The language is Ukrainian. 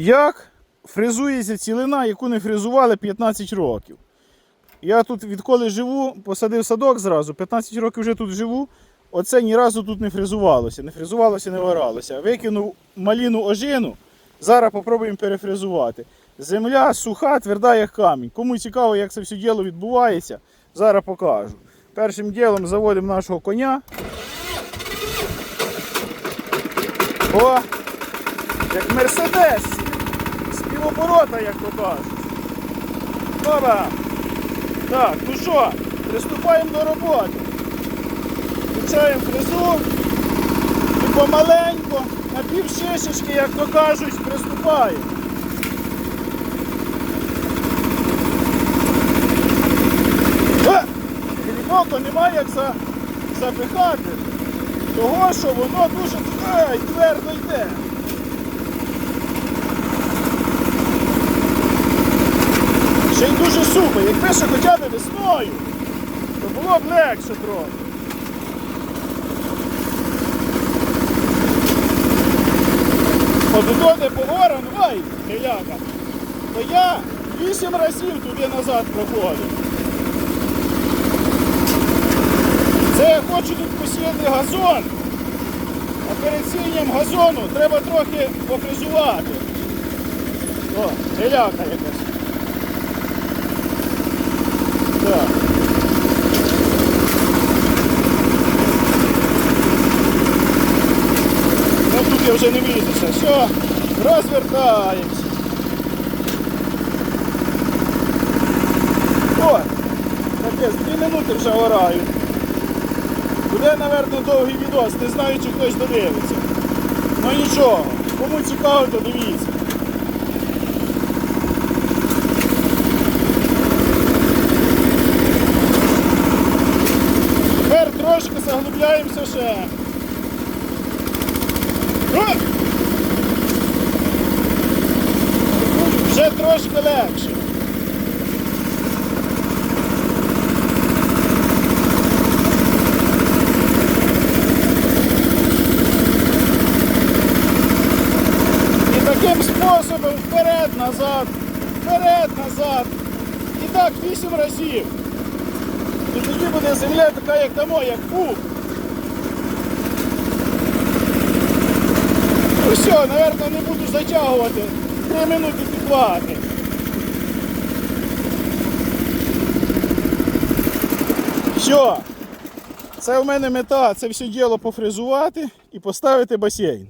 Як фрезується цілина, яку не фрезували 15 років. Я тут відколи живу, посадив садок зразу, 15 років вже тут живу. Оце ні разу тут не фрезувалося, не фрезувалося, не варалося. Викинув маліну ожину, зараз попробуємо перефрезувати. Земля суха, тверда, як камінь. Кому цікаво, як це все діло відбувається, зараз покажу. Першим ділом заводимо нашого коня. О! Як Мерседес! З півоборота, як то кажуть. Опа! Так, ну що, приступаємо до роботи. Включаємо фрезу і помаленьку, на пів шишечки, як то кажуть, приступаємо. Е! Немає як за, запихати, того що воно дуже ай, твердо йде. Ще й дуже сухо. Якби ще хоча б весною, то було б легше трохи. От туди по горам, ай, геляка, то я вісім разів туди назад проходив. Це я хочу тут посіяти газон. А перед сінням газону треба трохи пофрезувати. О, геляка якась. Так. Ну вже не влізуся. Все, розвертаємося. О, капець, дві минути вже ораю. Буде, напевно, довгий відос, не знаю, чи хтось додивиться. Ну нічого, кому цікаво, то дивіться. Тепер трошки заглубляємося ще. Вже трошки легше. І таким способом вперед-назад, вперед-назад. І так вісім разів. І тоді буде земля така, як дамо, як пух. Ну все, напевно, не буду затягувати. Три минути підвати. Все. Це в мене мета, це все діло пофрезувати і поставити басейн.